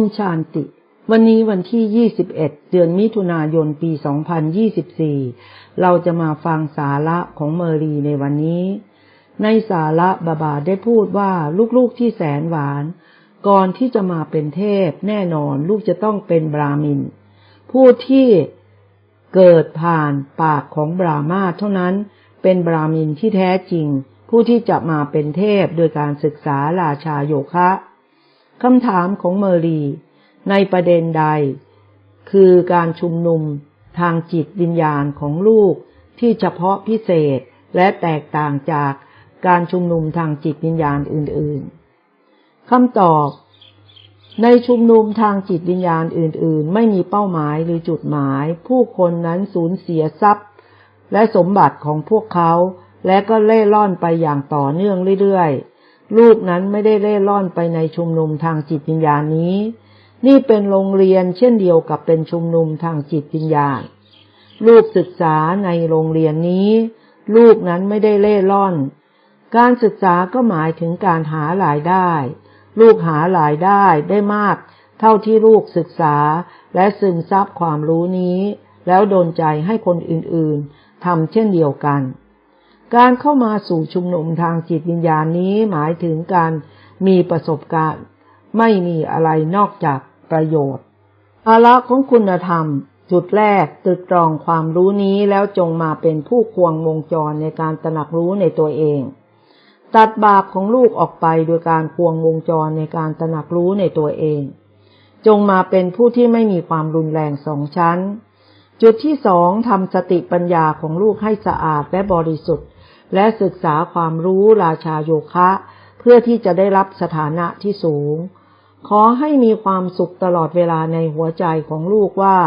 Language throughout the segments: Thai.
มชานติ วันนี้วันที่ 21 เดือนมิถุนายน ปี 2024 เราจะมาฟังสาระของเมอรีในวันนี้ ในสาระบาบาได้พูดว่าลูกๆที่แสนหวาน ก่อนที่จะมาเป็นเทพ แน่นอนลูกจะต้องเป็นบรามิน ผู้ที่เกิดผ่านปากของบรามาเท่านั้น เป็นบรามินที่แท้จริง ผู้ที่จะมาเป็นเทพโดยการศึกษาราชาโยคะ คำถามของเมอรีในประเด็นใด คือการชุมนุมทางจิตวิญญาณของลูกที่เฉพาะพิเศษและแตกต่างจากการชุมนุมทางจิตวิญญาณอื่นๆคำตอบ ในชุมนุมทางจิตวิญญาณอื่น ๆ ไม่มีเป้าหมายหรือจุดหมาย ผู้คนนั้นสูญเสียทรัพย์ และสมบัติของพวกเขา และก็เล่ร่อนไปอย่างต่อเนื่องเรื่อยๆ ลูกนั้นไม่ได้เล่ร่อนไปในชุมนุมทางจิตวิญญาณนี้ นี่เป็นโรงเรียนเช่นเดียวกับเป็นชุมนุมทางจิตวิญญาณ ลูกศึกษาในโรงเรียนนี้ ลูกนั้นไม่ได้เล่ร่อน การศึกษาก็หมายถึงการหารายได้ ลูกหารายได้ได้มาก เท่าที่ลูกศึกษาและซึมซับความรู้นี้ แล้วโดนใจให้คนอื่นๆทำเช่นเดียวกัน การเข้ามาสู่ชุมนุมทางจิตวิญญาณนี้หมายถึงการมีประสบการณ์ ไม่มีอะไรนอกจากประโยชน์ภาระของคุณธรรม จุดแรกตึกตรองความรู้นี้แล้วจงมาเป็นผู้ควงวงจรในการตระหนักรู้ในตัวเอง ตัดบาปของลูกออกไปโดยการควงวงจรในการตระหนักรู้ในตัวเอง จงมาเป็นผู้ที่ไม่มีความรุนแรงสองชั้น จุดที่สองทำสติปัญญาของลูกให้สะอาดและบริสุทธิ์ และศึกษาความรู้ราชาโยคะ เพื่อที่จะได้รับสถานะที่สูง ขอให้มีความสุขตลอดเวลาในหัวใจของลูกว่า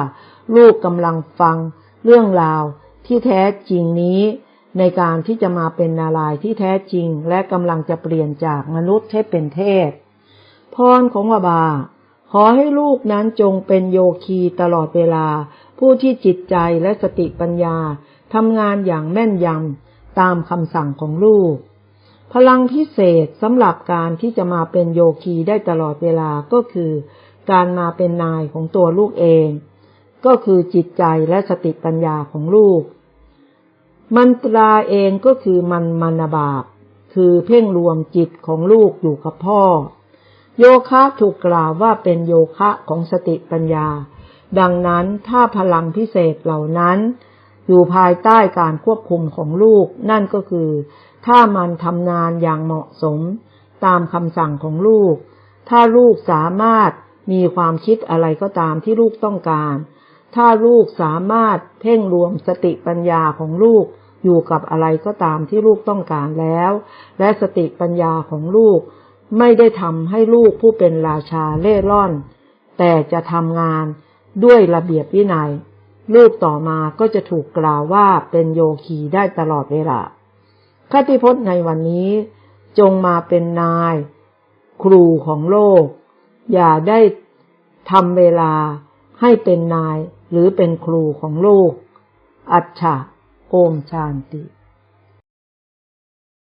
ลูกกำลังฟังเรื่องราวที่แท้จริงนี้ ในการที่จะมาเป็นนารายที่แท้จริง และกำลังจะเปลี่ยนจากมนุษย์ให้เป็นเทพพรของวาบา ขอให้ลูกนั้นจงเป็นโยคีตลอดเวลา ผู้ที่จิตใจและสติปัญญาทำงานอย่างแม่นยำ ตามคำสั่งของลูก พลังพิเศษสำหรับการที่จะมาเป็นโยคีได้ตลอดเวลาก็คือ การมาเป็นนายของตัวลูกเอง ก็คือจิตใจและสติปัญญาของลูก มันตราเองก็คือมันมานบาบคือเพ่งรวมจิตของลูกอยู่กับพ่อ โยคะถูกกล่าวว่าเป็นโยคะของสติปัญญา ดังนั้นถ้าพลังพิเศษเหล่านั้น อยู่ภายใต้การควบคุมของลูก นั่นก็คือ ถ้ามันทำงานอย่างเหมาะสม ตามคำสั่งของลูก ถ้าลูกสามารถมีความคิดอะไรก็ตามที่ลูกต้องการ ถ้าลูกสามารถเพ่งรวมสติปัญญาของลูกอยู่กับอะไรก็ตามที่ลูกต้องการแล้ว และสติปัญญาของลูก ไม่ได้ทำให้ลูกผู้เป็นราชาเล่ร่อน แต่จะทำงานด้วยระเบียบวินัย ลูกต่อมาก็จะถูกกล่าวว่าเป็นโยคีได้ตลอดเวลาคติพจน์ในวันนี้จงมาเป็นนาย ครูของโลก อย่าได้ทำเวลาให้เป็นนายหรือเป็นครูของโลก อัจฉะโอมชานติ